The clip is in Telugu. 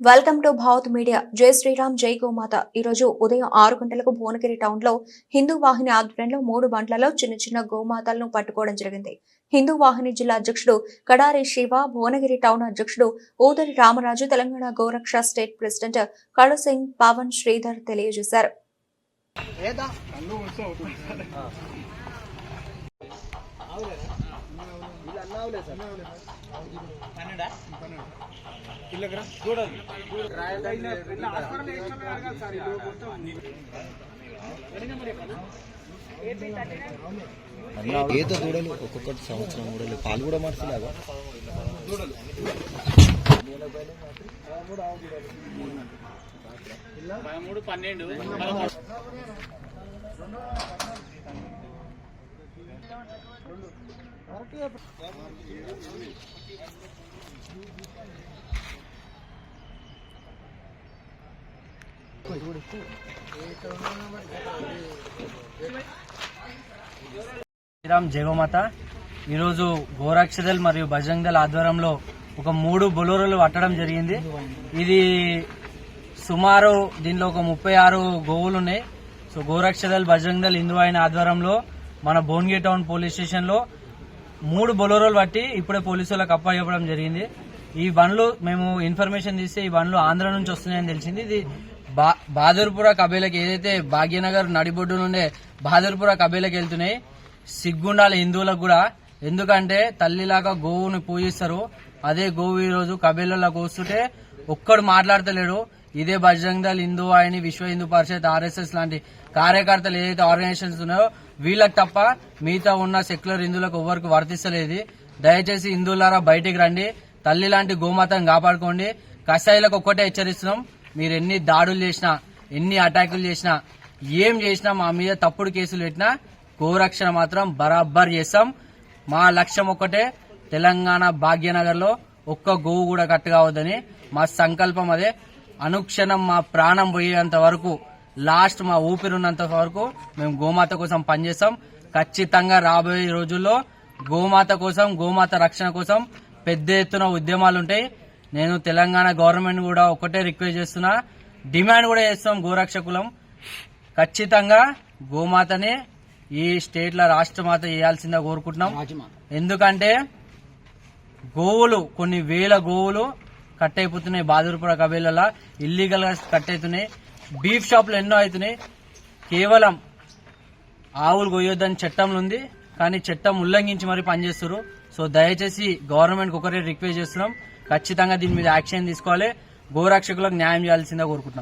Welcome to Bharat media. జై శ్రీరామ్ జై గోమాత. ఈ రోజు ఉదయం ఆరు గంటలకు భువనగిరి టౌన్లో హిందూ వాహిని ఆధ్వర్యంలో మూడు బండ్లలో చిన్న చిన్న గోమాతలను పట్టుకోవడం జరిగింది. హిందూ వాహిని జిల్లా అధ్యక్షుడు కడారి శివ భువనగిరి టౌన్ అధ్యక్షుడు ఊదరి రామరాజు తెలంగాణ గోరక్ష స్టేట్ ప్రెసిడెంట్ కళ సింగ్ పవన్ శ్రీధర్ తెలియజేశారు. ఏదో దూడలు ఒక్కొక్కటి సంవత్సరం దూడలు పాలు కూడా మార్చలేవా? మూడు పన్నెండు శ్రీరామ్ జగోమాత. ఈరోజు గోరాక్షదల్ మరియు బజరంగ్ దళ్ ఆధ్వర్యంలో ఒక మూడు బొలోరోలు పట్టడం జరిగింది. ఇది సుమారు దీనిలో ఒక ముప్పై ఆరు గోవులు ఉన్నాయి. సో గోరక్షదల్ బజరంగ్ దళ్ హిందూ అయిన ఆధ్వర్యంలో మన భోన్గి టౌన్ పోలీస్ స్టేషన్లో మూడు బొలోరోలు పట్టి ఇప్పుడే పోలీసులకు అప్పచెప్పడం జరిగింది. ఈ బండ్లు మేము ఇన్ఫర్మేషన్ తీస్తే ఈ బండ్లు ఆంధ్ర నుంచి వస్తున్నాయని తెలిసింది. ఇది బా బహాదూర్పుర కబేలకి ఏదైతే భాగ్యనగర్ నడిబొడ్డు నుండే బాదర్పుర కబేలకి వెళ్తున్నాయి సిగ్గుండాలి హిందువులకు కూడా. ఎందుకంటే తల్లిలాగా గోవుని పూజిస్తారు. అదే గోవు ఈ రోజు వస్తుంటే ఒక్కడు మాట్లాడతలేడు. ఇదే బజరంగ్ దళ్ హిందూ వాహిని విశ్వ హిందూ పరిషత్ ఆర్ఎస్ఎస్ లాంటి కార్యకర్తలు ఏదైతే ఆర్గనైజేషన్స్ ఉన్నాయో వీళ్ళకి తప్ప మిగతా ఉన్న సెక్యులర్ హిందువులకు ఎవరికి వర్తిస్తలేదు. దయచేసి హిందువులారా బయటికి రండి. తల్లి లాంటి గోమాతను కాపాడుకోండి. కషాయిలకు ఒక్కటే హెచ్చరిస్తున్నాం. మీరు ఎన్ని దాడులు చేసినా ఎన్ని అటాకులు చేసినా ఏం చేసినా మా మీద తప్పుడు కేసులు పెట్టినా గోరక్షణ మాత్రం బరాబర్ చేస్తాం. మా లక్ష్యం ఒక్కటే తెలంగాణ భాగ్యనగర్లో ఒక్క గోవు కూడా కట్టు కావద్దని మా సంకల్పం అదే. అనుక్షణం మా ప్రాణం పోయేంత వరకు లాస్ట్ మా ఊపిరున్నంత వరకు మేము గోమాత కోసం పనిచేస్తాం. ఖచ్చితంగా రాబోయే రోజుల్లో గోమాత కోసం గోమాత రక్షణ కోసం పెద్ద ఎత్తున ఉద్యమాలు ఉంటాయి నేను తెలంగాణ గవర్నమెంట్ కూడా ఒకటే రిక్వెస్ట్ చేస్తున్నా. డిమాండ్ కూడా చేస్తాం గోరక్షకులం. ఖచ్చితంగా గోమాతనే ఈ స్టేట్ల రాష్ట్రమాత చేయాల్సిందిగా కోరుకుంటున్నాం. ఎందుకంటే గోవులు కొన్ని వేల గోవులు కట్ అయిపోతున్నాయి బాదూర్పుర కబేలలో. ఇల్లీగల్గా కట్ అవుతున్నాయి బీఫ్ షాపులు ఎన్నో అవుతున్నాయి. కేవలం ఆవులు కొయ్యొద్దని చట్టంలో ఉంది. కానీ చట్టం ఉల్లంఘించి మరి పనిచేస్తారు సో దయచేసి గవర్నమెంట్ ఒకరే రిక్వెస్ట్ చేస్తున్నాం. ఖచ్చితంగా దీని మీద యాక్షన్ తీసుకోవాలి. గోరక్షకులకు న్యాయం చేయాల్సిందే కోరుకుంటున్నాం.